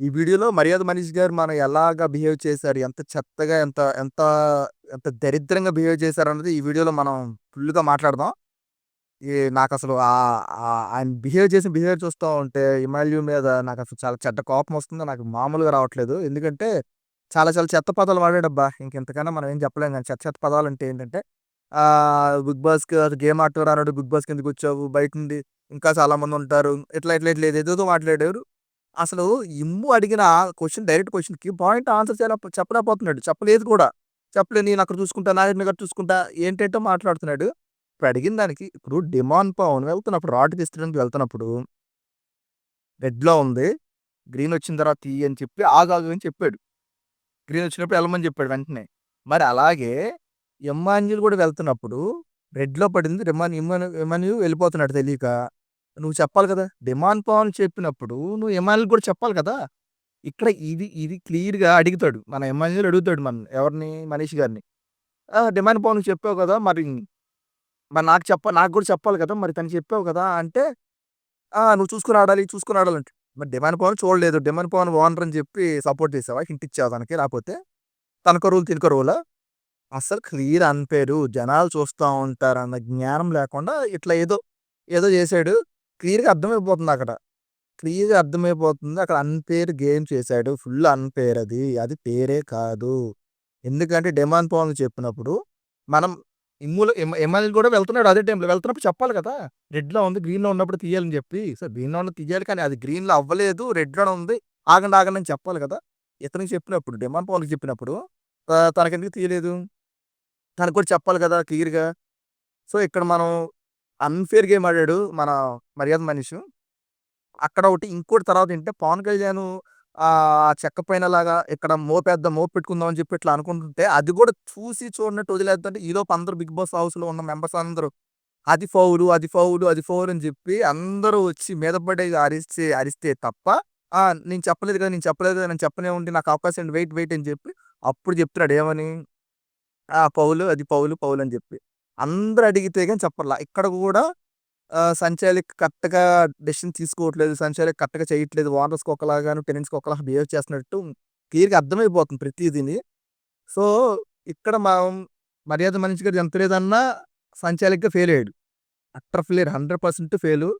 ఈ వీడియోలో 'మర్యాద మనీష్' గారు మనం ఎలాగా బిహేవ్ చేశారు, ఎంత చెత్తగా, ఎంత ఎంత ఎంత దరిద్రంగా బిహేవ్ చేశారన్నది ఈ వీడియోలో మనం ఫుల్‌గా మాట్లాడదాం. ఈ నాకు అసలు ఆయన బిహేవ్ చేసిన బిహేవియర్ చూస్తా ఉంటే ఇమాల్యూ మీద నాకు అసలు చాలా చెడ్డ కోపం వస్తుందో నాకు మామూలుగా రావట్లేదు. ఎందుకంటే చాలా చాలా చెత్త పదాలు వాడాడబ్బా! ఇంకెంతకైనా మనం ఏం చెప్పలేం కానీ చెత్త చెత్త పదాలు అంటే ఏంటంటే 'బిగ్ బాస్‌కి గేమ్ ఆడుతున్నారు బిగ్ బాస్‌కి బయట నుండి ఇంకా చాలామంది ఉంటారు ఇట్లా ఇట్లా ఇట్లా ఏదేదో మాట్లాడారు. అసలు ఇమ్ము అడిగిన క్వశ్చన్ డైరెక్ట్ క్వశ్చన్కి పాయింట్ ఆన్సర్ చేయలేక చెప్పలేకపోతున్నాడు. చెప్పలేదు కూడా. చెప్పలేదు అక్కడ చూసుకుంటా, నాగార్జున గారు చూసుకుంటా ఏంటేంటో మాట్లాడుతున్నాడు. ఇప్పుడు అడిగిన దానికి ఇప్పుడు డిమాండ్ పవన్ వెళ్తున్నప్పుడు రాడ్ తీస్తడానికి వెళ్తున్నప్పుడు రెడ్‌లో ఉంది. గ్రీన్ వచ్చిన తర్వాత తియ్యి అని చెప్పి ఆగాగు అని చెప్పాడు. గ్రీన్ వచ్చినప్పుడు వెళ్ళమని చెప్పాడు వెంటనే. మరి అలాగే ఇమ్మాన్యుల్ కూడా వెళ్తున్నప్పుడు రెడ్‌లో పడింది రిమాన్ ఇమ్మాను ఇమాన్యు వెళ్ళిపోతున్నాడు తెలియక. నువ్వు చెప్పాలి కదా! డిమాండ్ పవన్ చెప్పినప్పుడు నువ్వు ఎమ్మెల్యేలు కూడా చెప్పాలి కదా! ఇక్కడ ఇది ఇది క్లియర్‌గా అడుగుతాడు. మన ఎమ్మెల్యేలు అడుగుతాడు మన ఎవరిని? మనీష్ గారిని. డిమాండ్ పవన్ చెప్పావు కదా! మరి మరి నాకు చెప్ప నాకు కూడా చెప్పాలి కదా! మరి తను చెప్పావు కదా! అంటే నువ్వు చూసుకుని ఆడాలి, చూసుకుని ఆడాలి అంటే మరి డిమాండ్ పవన్ చూడలేదు. డిమాండ్ పవన్ ఓనర్ అని చెప్పి సపోర్ట్ చేసావా? హింట్ ఇచ్చావు తనకి? లేకపోతే తనకో రూల్ తినకో రూలా? అస్సలు క్లియర్ అనిపేరు జనాలు చూస్తూ ఉంటారు అన్న జ్ఞానం లేకుండా ఇట్లా ఏదో ఏదో చేసాడు. క్లియర్‌గా అర్థమైపోతుంది అక్కడ. క్లియర్‌గా అర్థమైపోతుంది. అక్కడ అన్‌ఫెయిర్ గేమ్ చేశాడు ఫుల్ అన్‌ఫెయిర్ అది. అది ఫెయిరే కాదు. ఎందుకంటే డిమాండ్ పవన్‌కి చెప్పినప్పుడు మనం ఇమ్ములు ఎమ్మెల్యే కూడా వెళ్తున్నాడు అదే టైంలో. వెళ్తున్నప్పుడు చెప్పాలి కదా! రెడ్‌లో ఉంది. గ్రీన్‌లో ఉన్నప్పుడు తీయాలని చెప్పి. సో, గ్రీన్‌లో ఉన్నది తీయాలి కానీ అది గ్రీన్‌లో అవ్వలేదు. రెడ్‌లోనే ఉంది. ఆగండి ఆగండి అని చెప్పాలి కదా! ఇతనికి చెప్పినప్పుడు డిమాండ్ పవన్‌కి చెప్పినప్పుడు ఆహ్, తనకెందుకు తీయలేదు? తనకు కూడా చెప్పాలి కదా! క్లియర్‌గా. సో, ఇక్కడ మనం అన్ఫేర్ గేమ్ ఆడాడు మన మర్యాద మనిషి అక్కడ ఒకటి ఇంకోటి తర్వాత ఏంటంటే పవన్ కళ్యాణ్ ఆ చెక్క పైనలాగా ఇక్కడ మోపేద్దాం, మోపు పెట్టుకుందాం అని చెప్పి ఇట్లా అనుకుంటుంటే అది కూడా చూసి చూడనట్టు వదిలేద్దంటే ఈలోపు అందరూ బిగ్ బాస్ హౌస్‌లో ఉన్న మెంబర్స్ అందరూ అది ఫౌలు, అది ఫౌలు, అది ఫౌల్ అని చెప్పి అందరూ వచ్చి మీద పడే అరిస్తే అరిస్తే తప్ప ఆ! నేను చెప్పలేదు కదా! నేను చెప్పలేదు కదా! నేను చెప్పనే ఉండి నాకు అవకాశం వెయిట్ వెయిట్ అని చెప్పి అప్పుడు చెప్తున్నాడు ఏమని? ఆ! పౌలు అది పౌలు పౌలు అని చెప్పి. అందరూ అడిగితే కానీ చెప్పర్లా ఇక్కడ కూడా సంచాలికి కరెక్ట్‌గా డెసిషన్ తీసుకోవట్లేదు. సంచాలికి కరెక్ట్‌గా చేయట్లేదు. ఓనర్స్‌కి ఒకలాగాను, టెనెంట్స్‌కి ఒకలాగా బిహేవ్ చేస్తున్నట్టు క్లియర్‌గా అర్థమైపోతుంది ప్రతిదీని సో, ఇక్కడ మనం మర్యాద మనిషి గారు ఎంత లేదన్నా సంచాలక్‌గా ఫెయిల్ అయ్యాడు. Utter fail hundred percent fail.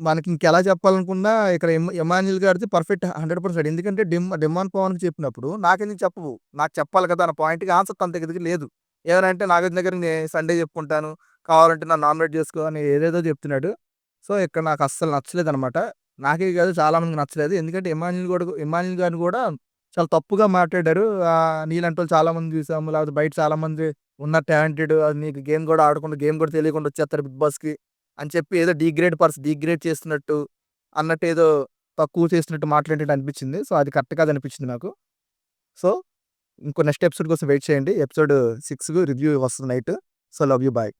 మనకి ఇంకెలా చెప్పాలనుకున్నా ఇక్కడ ఎమాన్యుల్ గారిది పర్ఫెక్ట్ 100% ఎందుకంటే డిమ్ డిమాండ్ పవన్‌కి చెప్పినప్పుడు నాకెందుకు చెప్పవు? నాకు చెప్పాలి కదా! అన్న పాయింట్‌కి ఆన్సర్ తన దగ్గర లేదు. ఏమైనా అంటే నాగార్జున దగ్గర నేను సండే చెప్పుకుంటాను. కావాలంటే నన్ను నామినేట్ చేసుకో అని ఏదేదో చెప్తున్నాడు. సో, ఇక్కడ నాకు అస్సలు నచ్చలేదనమాట. నాకే కాదు చాలామందికి నచ్చలేదు. ఎందుకంటే ఇమాన్యుల్ కూడా ఇమాన్యుల్ గారిని కూడా చాలా తప్పుగా మాట్లాడారు. నీలాంటి వాళ్ళు చాలామంది చూసాము. లేకపోతే బయట చాలామంది ఉన్న టాలెంటెడ్ అది నీకు గేమ్ కూడా ఆడకుండా గేమ్ కూడా తెలియకుండా వచ్చేస్తారు బిగ్ బాస్‌కి అని చెప్పి ఏదో డీగ్రేడ్ పర్సన్ డీగ్రేడ్ చేస్తున్నట్టు అన్నట్టు ఏదో తక్కువ చేసినట్టు మాట్లాడేటట్టు అనిపించింది. సో, అది కరెక్ట్ కాదనిపించింది నాకు. సో, ఇంకో నెక్స్ట్ ఎపిసోడ్ కోసం వెయిట్ చేయండి. ఎపిసోడ్ సిక్స్ రివ్యూ వస్తుంది night. So, love you. Bye.